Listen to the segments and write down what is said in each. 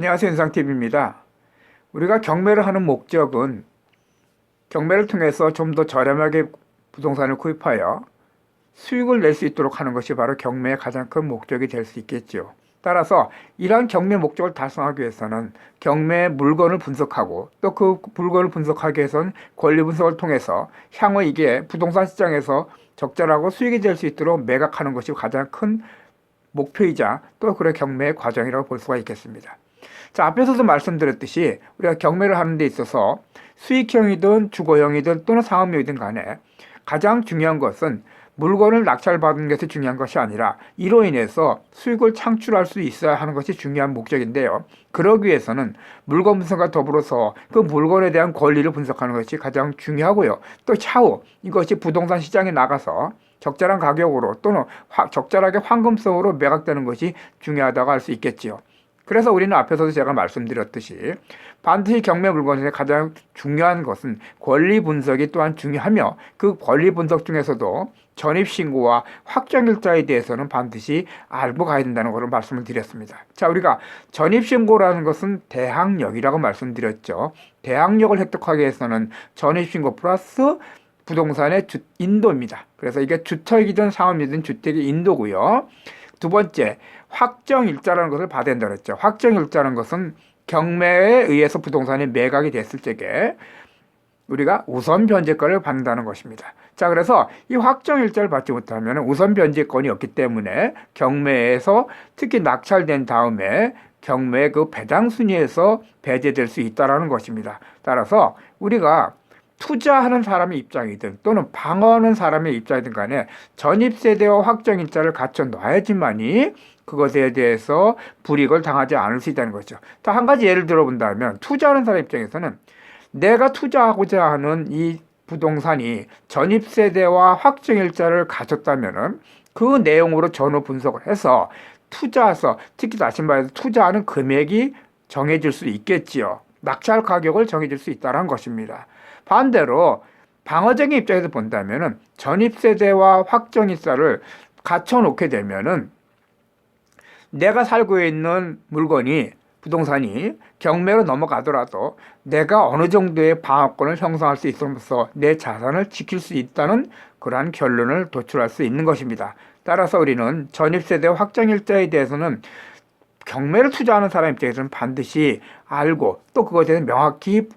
안녕하세요. 인상TV입니다. 우리가 경매를 하는 목적은 경매를 통해서 좀 더 저렴하게 부동산을 구입하여 수익을 낼 수 있도록 하는 것이 바로 경매의 가장 큰 목적이 될 수 있겠죠. 따라서 이러한 경매 목적을 달성하기 위해서는 경매 물건을 분석하고 또 그 물건을 분석하기 위해서는 권리 분석을 통해서 향후 이게 부동산 시장에서 적절하고 수익이 될 수 있도록 매각하는 것이 가장 큰 목표이자 또 그런 경매의 과정이라고 볼 수가 있겠습니다. 자, 앞에서도 말씀드렸듯이 우리가 경매를 하는 데 있어서 수익형이든 주거형이든 또는 상업용이든 간에 가장 중요한 것은 물건을 낙찰받은 것이 중요한 것이 아니라 이로 인해서 수익을 창출할 수 있어야 하는 것이 중요한 목적인데요. 그러기 위해서는 물건 분석과 더불어서 그 물건에 대한 권리를 분석하는 것이 가장 중요하고요. 또 차후 이것이 부동산 시장에 나가서 적절한 가격으로 또는 화- 적절하게 황금성으로 매각되는 것이 중요하다고 할 수 있겠지요. 그래서 우리는 앞에서도 제가 말씀드렸듯이 반드시 경매 물건의 가장 중요한 것은 권리 분석이 또한 중요하며 그 권리 분석 중에서도 전입 신고와 확정 일자에 대해서는 반드시 알고 가야 된다는 것을 말씀을 드렸습니다. 자, 우리가 전입 신고라는 것은 대항력이라고 말씀드렸죠. 대항력을 획득하기 위해서는 전입 신고 플러스 부동산의 주, 인도입니다. 그래서 이게 주택이든 상업이든 주택의 인도고요. 두 번째, 확정일자라는 것을 받아야 된다 그랬죠. 확정일자라는 것은 경매에 의해서 부동산이 매각이 됐을 적에 우리가 우선 변제권을 받는다는 것입니다. 자, 그래서 이 확정일자를 받지 못하면 우선 변제권이 없기 때문에 경매에서 특히 낙찰된 다음에 경매 그 배당 순위에서 배제될 수 있다라는 것입니다. 따라서 우리가 투자하는 사람의 입장이든 또는 방어하는 사람의 입장이든 간에 전입세대와 확정일자를 갖춰 놔야지만이 그것에 대해서 불이익을 당하지 않을 수 있다는 거죠. 또 한 가지 예를 들어본다면 투자하는 사람 입장에서는 내가 투자하고자 하는 이 부동산이 전입세대와 확정일자를 갖췄다면은 그 내용으로 전후 분석을 해서 투자해서 특히 다시 말해서 투자하는 금액이 정해질 수 있겠지요. 낙찰 가격을 정해질 수 있다는 것입니다. 반대로 방어적인 입장에서 본다면은 전입세대와 확정일자를 갖춰놓게 되면은 내가 살고 있는 물건이 부동산이 경매로 넘어가더라도 내가 어느 정도의 방어권을 형성할 수 있으면서 내 자산을 지킬 수 있다는 그러한 결론을 도출할 수 있는 것입니다. 따라서 우리는 전입세대 확정일자에 대해서는 경매를 투자하는 사람 입장에서는 반드시 알고 또 그것에 대해서 명확히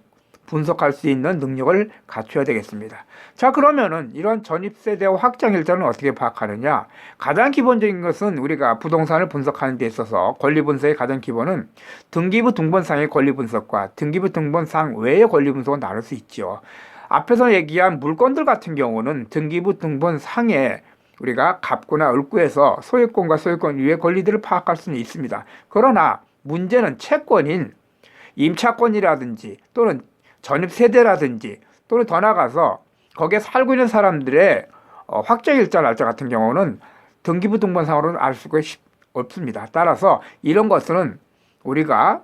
분석할 수 있는 능력을 갖춰야 되겠습니다. 자, 그러면은 이런 전입세대와 확정일자는 어떻게 파악하느냐? 가장 기본적인 것은 우리가 부동산을 분석하는 데 있어서 권리 분석의 가장 기본은 등기부 등본상의 권리 분석과 등기부 등본상 외의 권리 분석을 나눌 수 있죠. 앞에서 얘기한 물건들 같은 경우는 등기부 등본상에 우리가 갑구나 을구에서 소유권과 소유권 위의 권리들을 파악할 수는 있습니다. 그러나 문제는 채권인 임차권이라든지 또는 전입 세대라든지 또는 더 나가서 거기에 살고 있는 사람들의 어, 확정 일자 날짜 같은 경우는 등기부 등본상으로는 알 수가 쉽- 없습니다. 따라서 이런 것은 우리가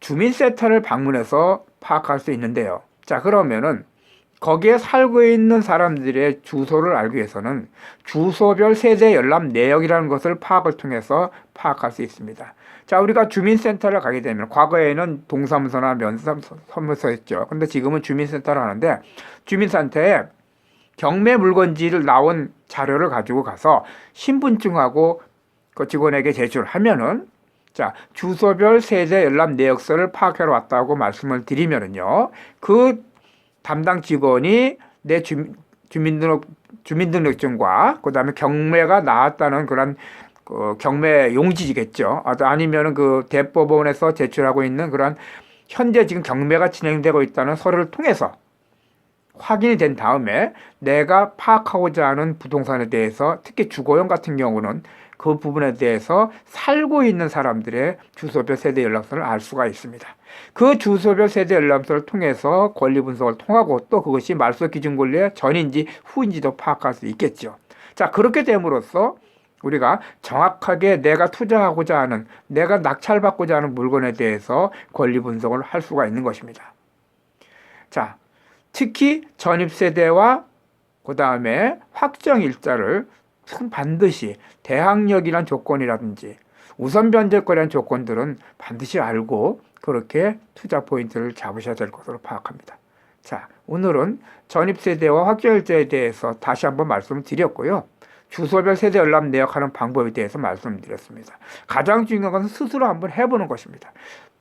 주민센터를 방문해서 파악할 수 있는데요. 자 그러면은 거기에 살고 있는 사람들의 주소를 알기 위해서는 주소별 세대 열람 내역이라는 것을 파악을 통해서 파악할 수 있습니다. 자, 우리가 주민센터를 가게 되면 과거에는 동사무소나 면사무소였죠. 근데 지금은 주민센터를 하는데 주민센터에 경매 물건지를 나온 자료를 가지고 가서 신분증하고 그 직원에게 제출하면은 자, 주소별 세대 열람 내역서를 파악하러 왔다고 말씀을 드리면은요. 그 담당 직원이 내 주, 주민등록 주민등록증과 그다음에 경매가 나왔다는 그런 그 경매 용지겠죠. 아, 아니면은 그 대법원에서 제출하고 있는 그런 현재 지금 경매가 진행되고 있다는 서류를 통해서 확인이 된 다음에 내가 파악하고자 하는 부동산에 대해서 특히 주거용 같은 경우는 그 부분에 대해서 살고 있는 사람들의 주소별 세대 연락처를 알 수가 있습니다. 그 주소별 세대 연락처를 통해서 권리 분석을 통하고 또 그것이 말소 기준 권리의 전인지 후인지도 파악할 수 있겠죠. 자, 그렇게 됨으로써 우리가 정확하게 내가 투자하고자 하는, 내가 낙찰받고자 하는 물건에 대해서 권리 분석을 할 수가 있는 것입니다. 자, 특히 전입 세대와 그 다음에 확정 일자를 반드시 대항력이란 조건이라든지 우선 변제거래한 조건들은 반드시 알고 그렇게 투자 포인트를 잡으셔야 될 것으로 파악합니다. 자, 오늘은 전입세대와 확정일자에 대해서 다시 한번 말씀을 드렸고요. 주소별 세대 연락 내역하는 방법에 대해서 말씀드렸습니다. 가장 중요한 것은 스스로 한번 해보는 것입니다.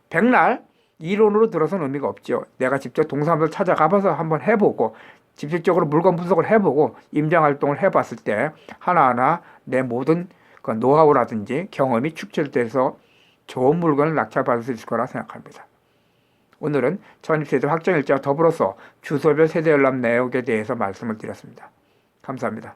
백날 이론으로 들어서는 의미가 없죠. 내가 직접 동사무소 찾아가봐서 한번 해보고 직접적으로 물건 분석을 해보고 임장 활동을 해봤을 때 하나하나 내 모든 그 노하우라든지 경험이 축적돼서 좋은 물건을 낙찰받을 수 있을 거라 생각합니다. 오늘은 전입세대 확정일자와 더불어서 주소별 세대 연락 내역에 대해서 말씀을 드렸습니다. 감사합니다.